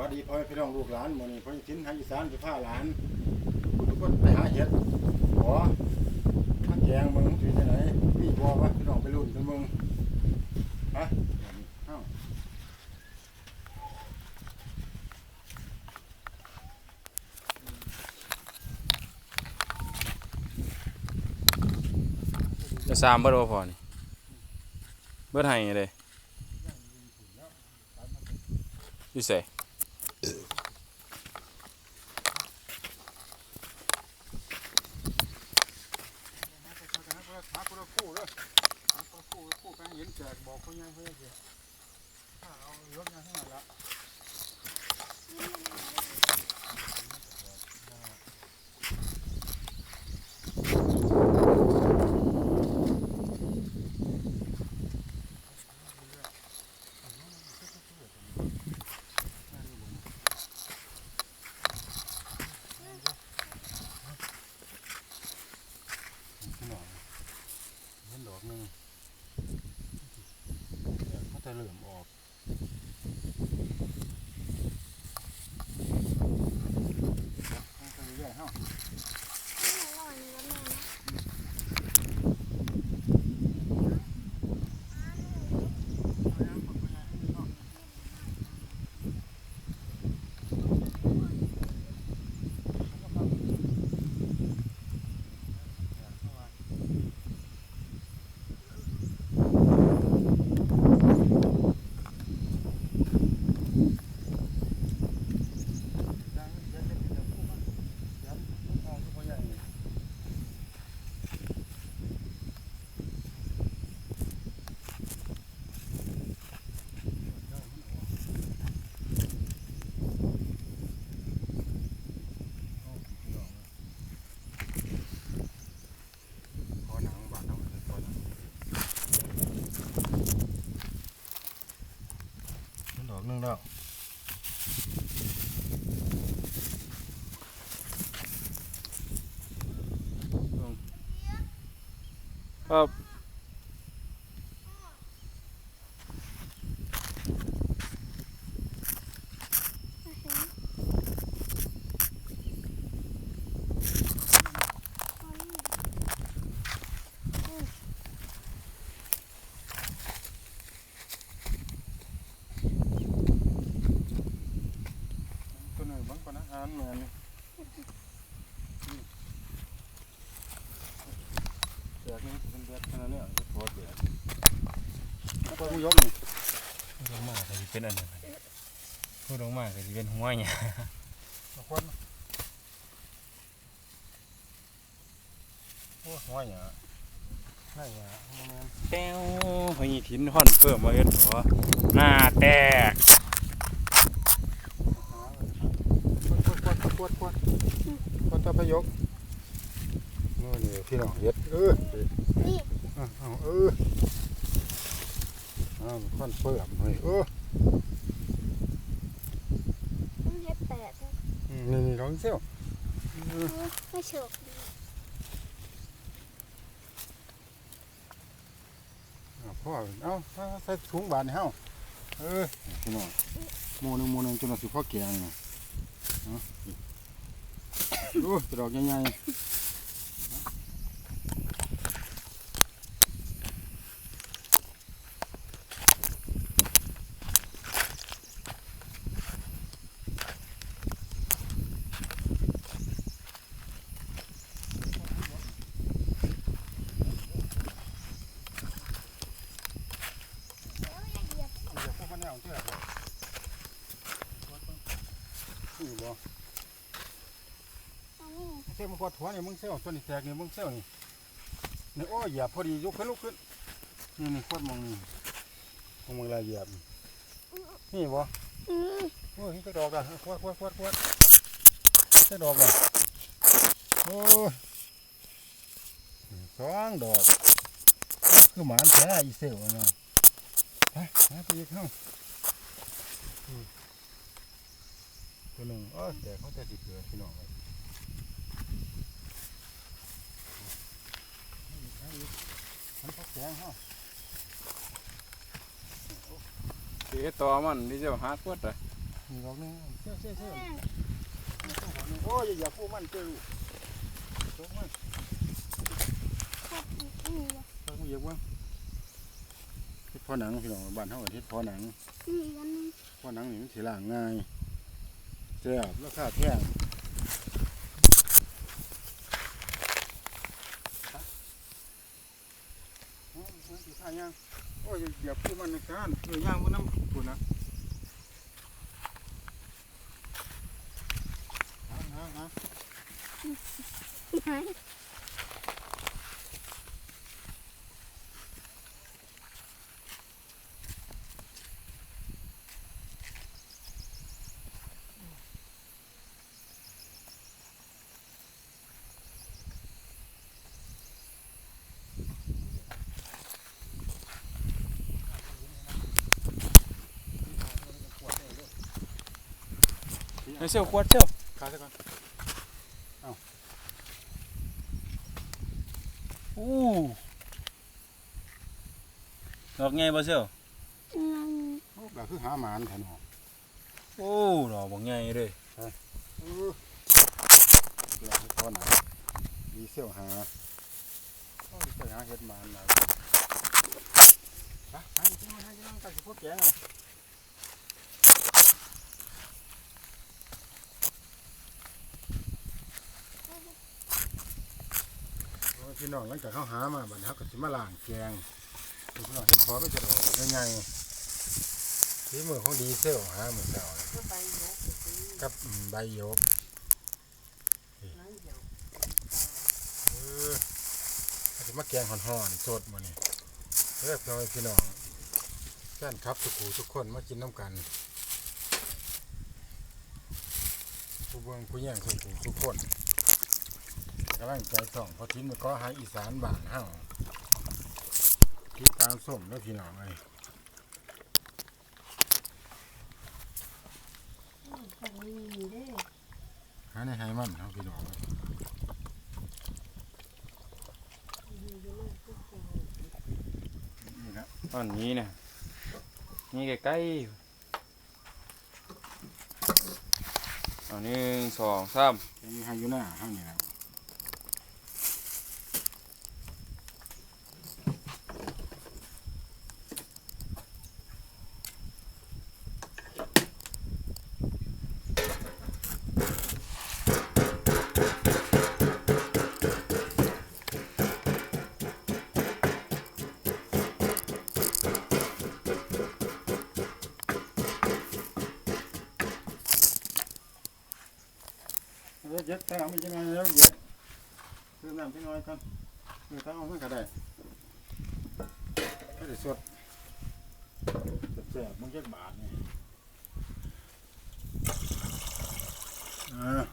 วัสดีพ่อพี่น้องลูกหลานหมื้อนี้พ่อสินให้อีสานสิพาหลานทุกคนไปหาเห็ดขอมาแกงมึงสิที่ไหนมีบ่วะพี่น้องไปลุ้นกันมึงฮะเอ้าจะสามเบิดบ่พอนี่เบิดให้เลยอยู่ไส หาคนละคู่เด้อหาคนละคู่คู่กันเห็น แจกบอกเขายังเพิ่นสิถ้าเอารถยังข้างหน้าละ พี่น้องเห็นดอกหนึงเนี่ยเขา จะเหลื่อมออกเอาไปเรื่อยๆเฮา ขอหนังบาดน้ำเลยขอหนังมันดอกหนึงแล้ว ครับ ตัวหนึ่งบางคนอาหารเหมือนนี่แจกนี่เป็นเดือดขนาดนี้จะโคตรเดือด ก็ผู้ยกนี่พูดออกมาก็สิเป็นอันนั้นพูดออกมาก็สิเป็นหัวหยาเอาคนโอ้หัวหยาหน้าหยาโมเมนแป้วพญถินห่อนเพิ่มมาเฮ็ดหัวหน้าแตกกวดกวดกวดกวดกวดตะพยกนู่นนี่พี่น้องเฮ็ดเออนี่เอาเอาเอ ออ้าวควันเปื่อมเฮ้ยเออมันเฮ็ดแปดนะอืมนี่นี่ลองเสี้ยวเออไม่โฉกดีเอาพ่อเอาเอาใส่ถุงบาทให้เฮาเออพี่น้องหมูหนึงหมูหนึงจนว่าสิพ่อแกงนี่เอาดูดอกใหญ่ๆ เดี๋ยวอย่าเหยียบ เดี๋ยวพวกมันเอาเชื่อนี่บ่เสี้ยมันกดหัวนี่มึงเสี้ยวตัวนี้แตกนี่มึงเสี้ยวนี่นี่โอ้ยเหยียบพอดียกขึ้นลุกขึ้นนี่นี่โคตรมองนี่มองมึงลายเหยียบนี่บ่โอ้ยนี่ก็ดอกอะควดควดควดควดจะดอกอะโอ้ยสองดอกคือหมานแท้อีเสี้ยวอะเนาะ ไปหาปีกเข้าตัวหนึ่งเออแต่เขาจะสิเกิดพี่น้องเลยมันพักแสงฮะสิเฮ็ดต่อมันนี่จ้าหาดกวดอะมีดอกนึงเชี่ยวเชี่ยวเชี่ยวโอ้ยอย่าพูดมันเจ้าลูกมันขอบคุณนี่วะฟังเยอะว่าเฮ็ด พอหนังพี่น้องบ้านเฮาก็เฮ็ดพอหนังนี่อีกอันหนึงพอหนังนี่มันสิล้างง่ายแซ่บราคาแพงโอ้ยมันสิขายยังโอ้ยอย่าพูดมันนะการเออย่างมันน้ำปุ่นนะหาหาหา ไหน เฮ้ยเซี่ยวขวดเซี่ยวขาซะก่อนอู้ดอกไงบ่เซี่ยวนั่นโอ้ก็คือหาหมานแทนหอโอ้ดอกบ่ไงเลยเออเดี๋ยวให้พอหนังดีเซี่ยวหาโอ้ยไปหาเฮ็ดหมานนะไปหาอีกทีมาหาอีกทีมาตัดสิพวกแกงเอา โอ้ย พี่น้องหลังจากเขาหามาบัดนี้เขาก็สิมาล้างแกงพี่น้องเฮ็ดขอไม่จะออกยังไงที่มือของดีเซลหามือเก่ากับใบยกเออเขาจะมาแกงห่อนๆสดมานี่เรียบร้อยพี่น้องแฟนครับทุกคู่ทุกคนมากินน้ำกันผู้เบิ่งผู้แย่งทุกคู่ทุกคน กำลังใจส่องเพอทิ้นมันก็หาอีสานบ้านเฮาที่ตามส้มแล้วพี่น้องเลยของมีเด้หาในไฮมันเฮาพี่น้องเอ้ยนี่นะตอนนี้นะนี่ใกล้ๆเอาหนึ่งสองสามมีไฮอยู่หน้าเฮานี่นะ ดี๋ยวเย็ดแต่เอาไม่ใช่ไงแล้วเย็ดเติมน้ำที่น้อยก่อนเออถ้าเอาไม่ก็ได้ก็ได้สดแซ่บๆมันจะบาทนี่ยา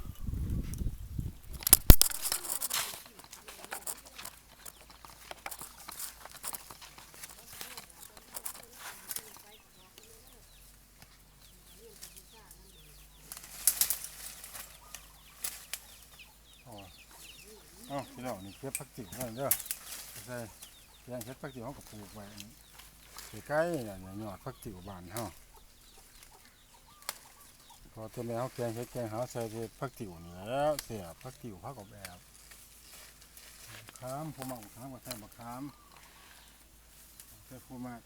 เอ้าพี่น้องนี่เก็บผักติ๋วนั่นเด้อใส่แกงเฮ็ดผักติ๋วเฮาก็ปลูกไว้ใกล้ๆเนี่ยยอดผักติ๋วบานเฮาพอเต็มแล้วแกงเฮ็ดแกงหาใส่ผักติ๋วนี่แล้วเสียผักติ๋วผักกบแบบข้ามผู้มักขามก็ใส่มะขามใส่ผู้มัก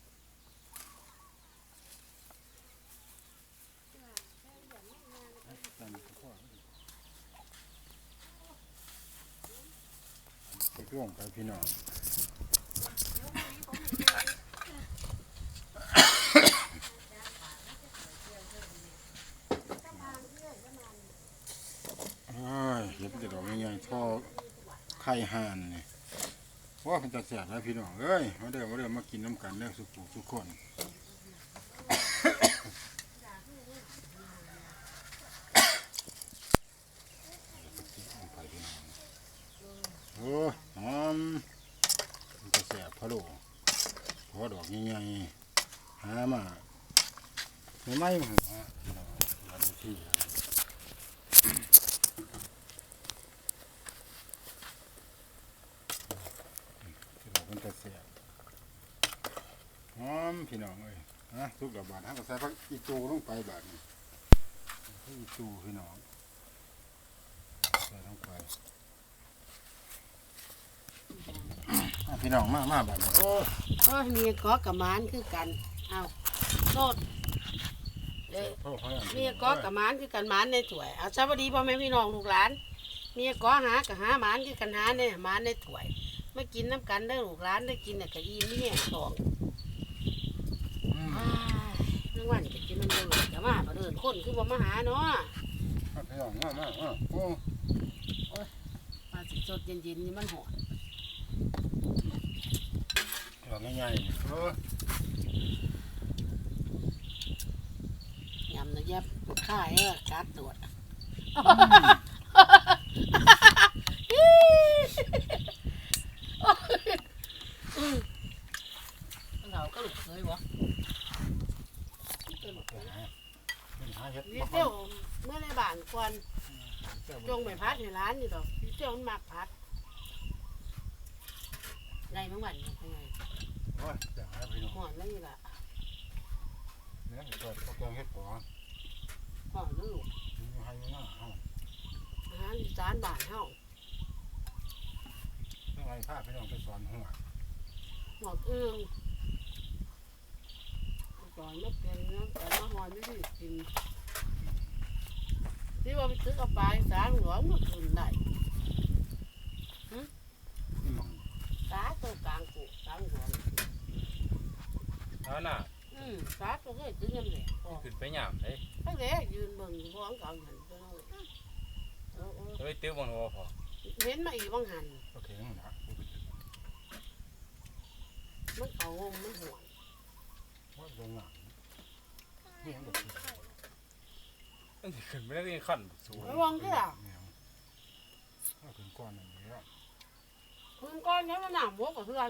ใส่มะขาม ไปร่วงไปพี่น้องเอ้ยเห็นแต่ดอกใหญ่ๆท่อไข่ห่านนี่ว่าเป็นตาแสบแล้วพี่น้องเอ้ยมาเด้อมาเด้อมากินน้ำกันเด้อสุขุทุกคนไปพี่น้อง โอ้ยหอมมันจะแสบพะโล้พอดอกใหญ่ๆหามาไม่ไหม้มาฮะมาดูที่ที่บอกมันจะแสบ หอมพี่น้องเอ้ยนะทุกดอกบาทฮะก็ใส่พักอีตูลงไปบาทนี่ให้ตูพี่น้องใส่ลงไปอะพี่น้องมามาบัดนี้โอ้โอ้ยมีก็กับหมานคือกันเอาโทษเด้อโอ้เขาอย่างมีก็กับหมานคือกันหมานในถ้วย เอาสวัสดีพ่อแม่พี่น้องลูกหลานมีก็หากับหาหมานคือกันหาเนี่ยหมานในถ้วยมากินน้ำกันได้อลูกหลานได้กินน่ะกะอีมีแห้งทอง อืมอ้ายเรื่องวันจะกินน้ำมันหจะมาเดินคนคือบ่มาหาเนาะพี่น้องมามาอะโอ้ปลาสิสดเย็นๆนี่มันหอนดอกง่ายๆนี่เออยำนะยับข้ายเออการตรวจอืมเราก็ลูกเคยวะ เดี๋ยวนะ เป็นหาเห็ดพี่เตี้ยวเมื่อในบ้านก่อนจงไปพัดในร้านอยู่ดอกพี่เตี้ยวมันมักพัดไรเมื่อวันเนี่ยเป็นไงโอ้ยเดี๋ยวหาพี่น้องหอนแล้วนี่ล่ะเนี่ยเกิดเขาแกงเห็ดปอหอนแล้วลูกมีให้หน้าเฮาอาหารอีสานบ้านเฮาเรื่องอะไรพาพี่น้องไปสอนหัวหอกเอื้องก่อนมาเป็นน้ำแต่มาหอนไม่ได้กิน ที่ว่าไปซื้อกระปายสารหลวงมาคืนได้อืมสาตัวกลางกูสารหลวงเอาน่ะอืมสาตัวเคยซื้อเงินเลยพอขึ้นไปหยามเด้ตั้งแต่ยืนเบิ่งอยู่ของเก่าหันไปเลยเออเออจะไปตื้อบนหัวพอเห็นมาอีกบางหันโอเคนะมันเขาวงมันห่วงว่าโรงงานนี่ยังเด็กอยู่ มันสิขึ้นไม่ได้ขั้นสูงระวังที่ล่ะเนี่ยเอาถึงก้อนอันนี้แล้วคุณก้อนนี้มันหนามวกกับเพื่อน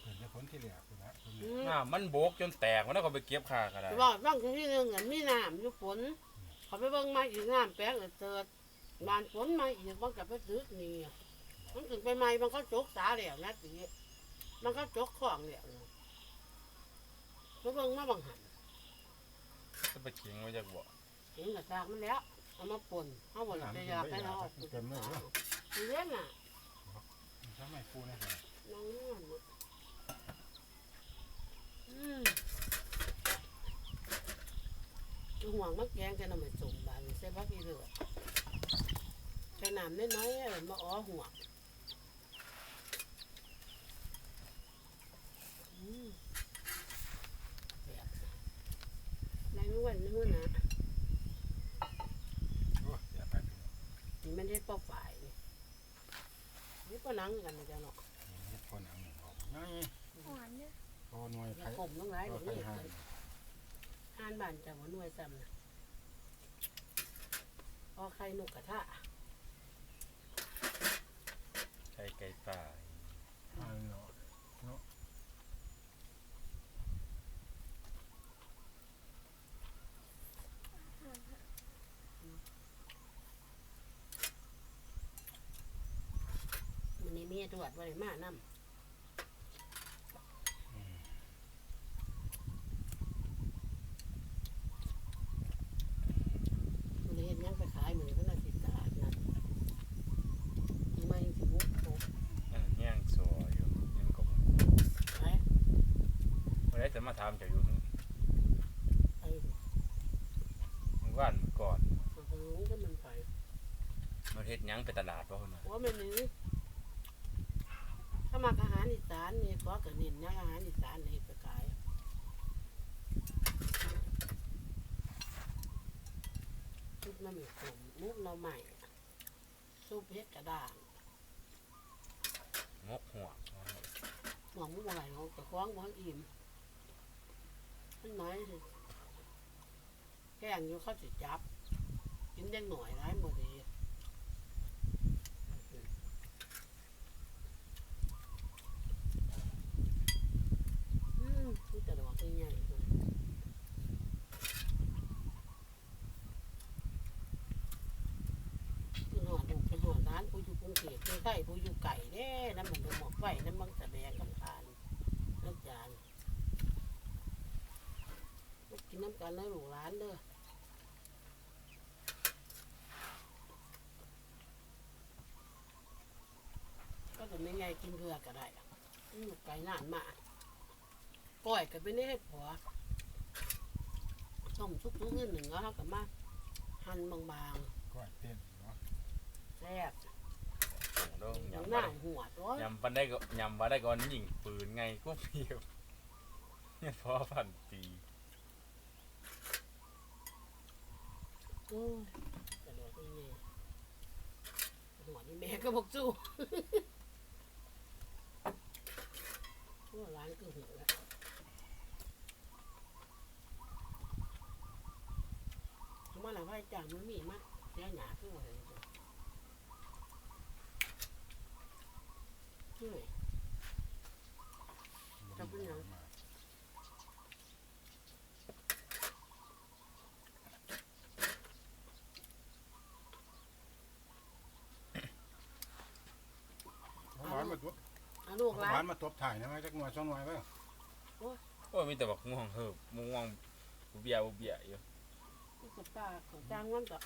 เกิดในผลที่เหลือคุณนะคุณอืมน้ำมันโบกจนแตกมันแล้วก็ไปเก็บคาก็ได้แต่ว่าบางที่หนึ่งอันมีหน้ำอยู่ฝนเขาไปเบิ่งมาอีกหน้ำแป้งเออเติดบานฝนมาอีกมันกับไปซื้อนี่มันถึงไปใหม่มันก็จกสาเหลี่ยมนะตีมันก็จกของเหลี่ยมไปเบิ่งมาบางหัน จะไปเขียงไว้จากบ่เห็นกระซากมันแล้ว เอามาป่นเอาหมดเลยยาไปแล้วเอาไปเต็มเลยเลี้ยงน่ะทำไมพูดนะครับน้องนวลอืมห่วงมักแกงแค่น้ำมันสมบานใส่พักอีเลือดใส่น้ำน้อยๆเออมาอ้อห่วงอืมแบบ ในเมื่อวันนู้นนะโอ้ยอย่าไปพี่น้องนี่มันได้เป้าฝ่ายนี่นี่ก็นังกันนะจ๊ะเนาะนี่คนหนังหนึ่งออกง่ายหวานเด้อโอ้หน่วยอไผ่ย่าข่มน้องร้ายก็เดี๋ยวไผ่นี้ห่างอ่านบ้านจะหัวหน่วยซ้ำนะพอใครนกกระทะไก่ไก่ป่า ห่างเนาะ มันนี่เมียตรวจว่าได้มานำมันเห็นยังไปขายเหมือนกันนะสิตาดนะไม่สิมุกโตเออย่างสออยู่ยังก็ขายไม่ได้จะมาถามเจ้าอยู่ไอ้มึงว่านมึงก่อนมันก็รู้ก็มันไปมันเฮ็ดหยังไปตลาดบ่คนน่ะว่ามันนี่ ถ้ามาอาหารอีสานนี่ก็กระเนินนะอาหารอีสานนี่ไปขายซุปน้ำหมึกมุกเราใหม่ซุปเห็ดกระด้างงกหัวหวังว่าอะไรเขาจะคว้างหวังอิ่มมันน้อยสิแกงอยู่เขาจะจับกินได้หน่อยร้ายหมดเลย ผู้ไข่ผู้อยู่ไก่เด้น้ำมันหมอกไฟน้ำมันสะแบกกำพานเลิกจานกินน้ำกันแล้วหลูกร้านเด้อก็จะไม่ไงกินเรือก็ได้ลูกไก่นานมากก้อยก็เป็นได้ให้ผัวต้มซุปซุปเงินหนึ่งแล้วกับมาหั่นบางๆก้อยเต้นเนาะแซ่บ โดนอย่างยำหบ่น้าได้หัวตัวยำปันได้ก็ยำบ่ได้ก่อนยิงปืนไงกูเพียวเนี่ยพอพันปีโอ้ยกระโดดนี่ไงกระโดดนี่แม่ก็บอกสู้โอ้ร้านก็หัวแล้วทำไมล่ะพ่อจ่างมันมีมั้ยแย่หนาขึ้นมาเลย จ้ะนี่จะเป็นหยังเอาหวานมาตัวเอาลูกเอาร้าหวานนมาตบถ่ายนะไว้จักหน่อยสองหน่อยไว้โอ้ยมีแต่บักม่วงเหิบม่วงบุเบียบุเบียอยู่กับป้าของจ้างมันก็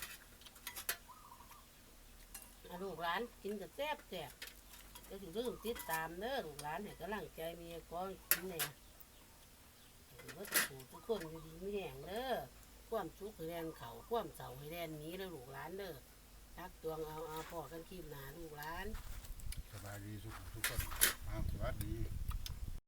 เอาลูกร้านกินกับแซ่บแซ่บ ก็ถือเรื่องติดตามเด้อลูกร้านให้กำลังใจเมียก้อนกินเนี่ยว่าจะถูกทุกคนอยู่ดีไม่แห้งเด้อความสุขให้แรงเขาความเสาให้แดนนี้แล้วลูกร้านเด้อทักตวงเอาเอาพอกันคีบหนาลูกร้าน สบายดีสุขทุกคนอ้าสวัสดี